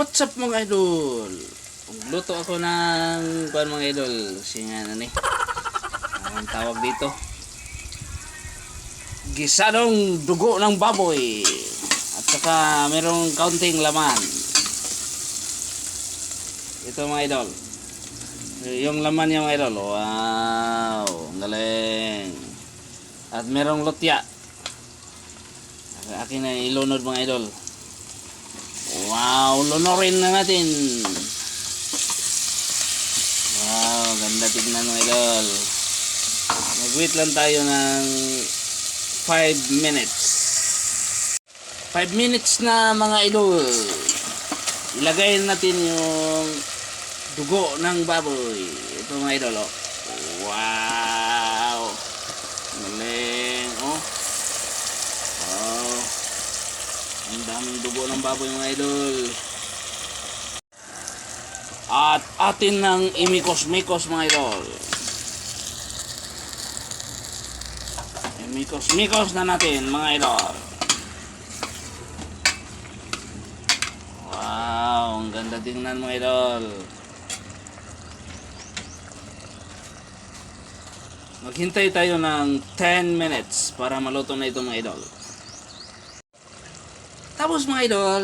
What's up mga idol? Luto ako ng kuan mga idol. Singa na ni. Ang tawag dito. Gisadong dugo ng baboy. At saka merong kaunting laman. Ito mga idol. Yung laman niya mga idol. Wow. Ang galing. At merong lutya. Akin na ilunod mga idol. Wow, lunorin na natin. Wow, ganda tignan mga idol. Mag-wait lang tayo ng 5 minutes. 5 minutes na mga idol. Ilagay natin yung dugo ng baboy. Ito mga idol, oh. Wow! Galing, oh. Wow. Ang daming dugo ng baboy mga idol. At atin ng imikos-mikos mga idol. Imikos-mikos na natin mga idol. Wow, ang ganda tingnan mga idol. Maghintay tayo ng 10 minutes para maluto na ito mga idol. Tapos mga idol,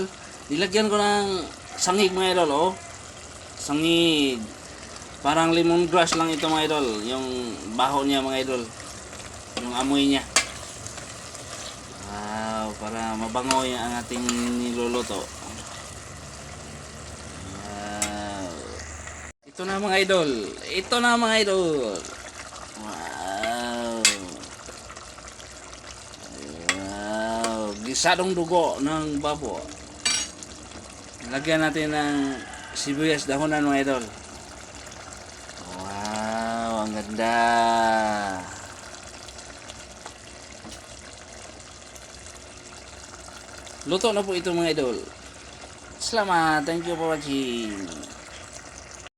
nilagyan ko ng sangig mga idol, oh. Sangig. Parang lemongrass lang ito mga idol. Yung baho niya mga idol. Yung amoy niya. Wow, para mabango yung ang ating niluluto. Wow. Ito na mga idol. Ito na mga idol. Wow. Wow. Gisadong dugo ng babo. Lagyan natin ng sibuyas dahonan mga idol. Wow, ang ganda. Luto na po ito mga idol. Salamat. Thank you for watching.